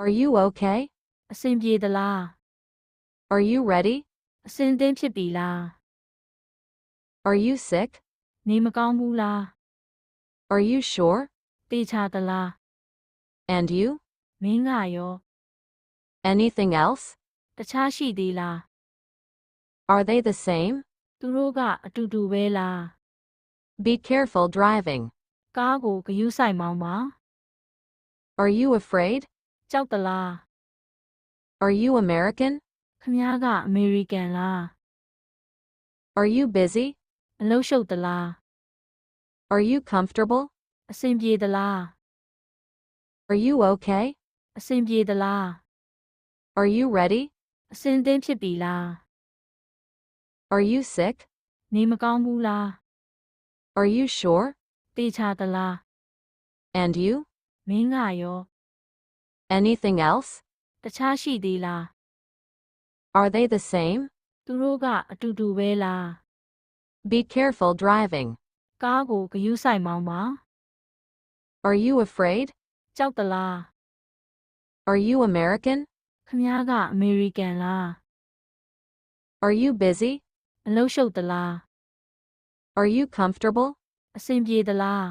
Are you okay? အဆင်ပြေသလား Are you ready? အဆင်သင့်ဖြစ်ပြီလား Are you sick? နေမကောင်းဘူးလား Are you sure? တေချာသလား And you? မင်းကရော Anything else? တခြားရှိသေးလား Are they the same? သူတို့ကအတူတူပဲလား Be careful driving. ကားကိုဂယုဆိုင်မောင်းပါ Are you afraid? ကြောက်သလား Are you American? ခမားကအမေရိကန်လား Are you busy? အလုပ်ရှုပ်သလား Are you comfortable? အဆင်ပြေသလား Are you okay? အဆင်ပြေသလား Are you ready? အဆင်သင့်ဖြစ်ပြီလား Are you sick? နေမကောင်းဘူးလား Are you sure? တေချာသလား And you? မင်းကရော Anything else? တခြားရှိသေးလား Are they the same? သူတို့ကအတူတူပဲလား Be careful driving. ကားကိုဂယုဆိုင်မောင်းပါ Are you afraid? ကြောက်သလား Are you American? ခမားကအမေရိကန်လား Are you busy? အလုပ်ရှုပ်သလား Are you comfortable? အဆင်ပြေသလား